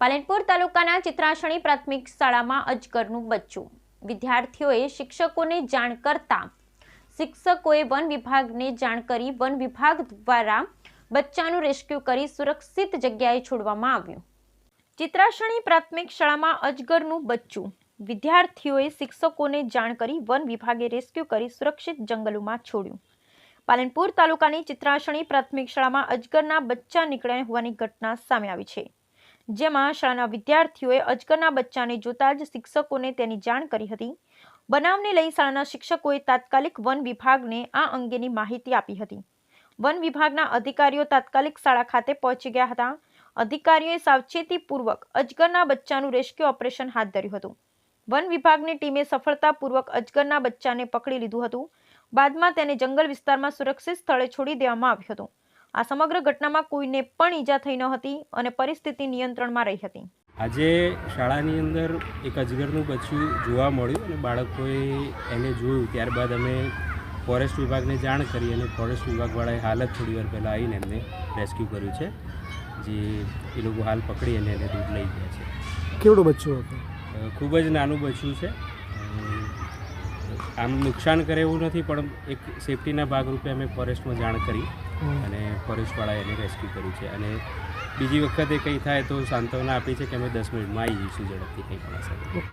પાલનપુર તાલુકાના ચિત્રાસણી પ્રાથમિક શાળામાં અજગરનું બચ્ચું. વિદ્યાર્થીઓએ શિક્ષકોને જાણ કરતા શિક્ષકોએ વન વિભાગને જાણ કરી વન વિભાગ દ્વારા બચ્ચાનું રેસ્ક્યુ કરી સુરક્ષિત જગ્યાએ છોડવામાં આવ્યું. ચિત્રાસણી પ્રાથમિક શાળામાં અજગરનું બચ્ચું. વિદ્યાર્થીઓએ શિક્ષકોને જાણ કરી વન વિભાગે રેસ્ક્યુ કરી સુરક્ષિત જંગલોમાં છોડ્યું. પાલનપુર તાલુકાની ચિત્રાસણી પ્રાથમિક શાળામાં અજગરના બચ્ચા નીકળ્યા હોવાની ઘટના સામે આવી છે. જેમાં શાળાના વિદ્યાર્થીઓએ અજગરના બચ્ચાને જોતા જ શિક્ષકોને તેની જાણ કરી હતી. બનાવને લઈ શાળાના શિક્ષકોએ તાત્કાલિક વન વિભાગને આ અંગેની માહિતી આપી હતી. વન વિભાગના અધિકારીઓ તાત્કાલિક શાળા ખાતે પહોંચી ગયા હતા. અધિકારીઓએ સાવચેતીપૂર્વક અજગરના બચ્ચાનું રેસ્ક્યુ ઓપરેશન હાથ ધર્યું હતું. વન વિભાગની ટીમે સફળતાપૂર્વક અજગરના બચ્ચાને પકડી લીધું હતું. બાદમાં તેને જંગલ વિસ્તારમાં સુરક્ષિત સ્થળે છોડી દેવામાં આવ્યું હતું. આ સમગ્ર ઘટનામાં કોઈને પણ ઈજા થઈ ન હતી અને પરિસ્થિતિ નિયંત્રણમાં રહી હતી. આજે શાળાની અંદર એક અજગરનું પછી જોવા મળ્યું અને બાળકોએ એને જોયું. ત્યારબાદ અમે ફોરેસ્ટ વિભાગને જાણ કરી અને ફોરેસ્ટ વિભાગવાળાએ હાલ જ થોડી વાર પહેલાં આવીને એમને રેસ્ક્યુ કર્યું છે. જે એ લોકો હાલ પકડી અને એને દૂધ લઈ ગયા છે. કેવડું બચ્ચું હતું? ખૂબ જ નાનું બચ્ચું છે. આમ નુકસાન કરે એવું નથી પણ એક સેફટીના ભાગરૂપે અમે ફોરેસ્ટમાં જાણ કરી અને ફોરેસ્ટવાળાએ એને રેસ્ક્યુ કર્યું છે. અને બીજી વખતે કંઈ થાય તો સાંત્વના આપી છે કે અમે દસ મિનિટમાં આવી જઈશું ઝડપથી કંઈ પણ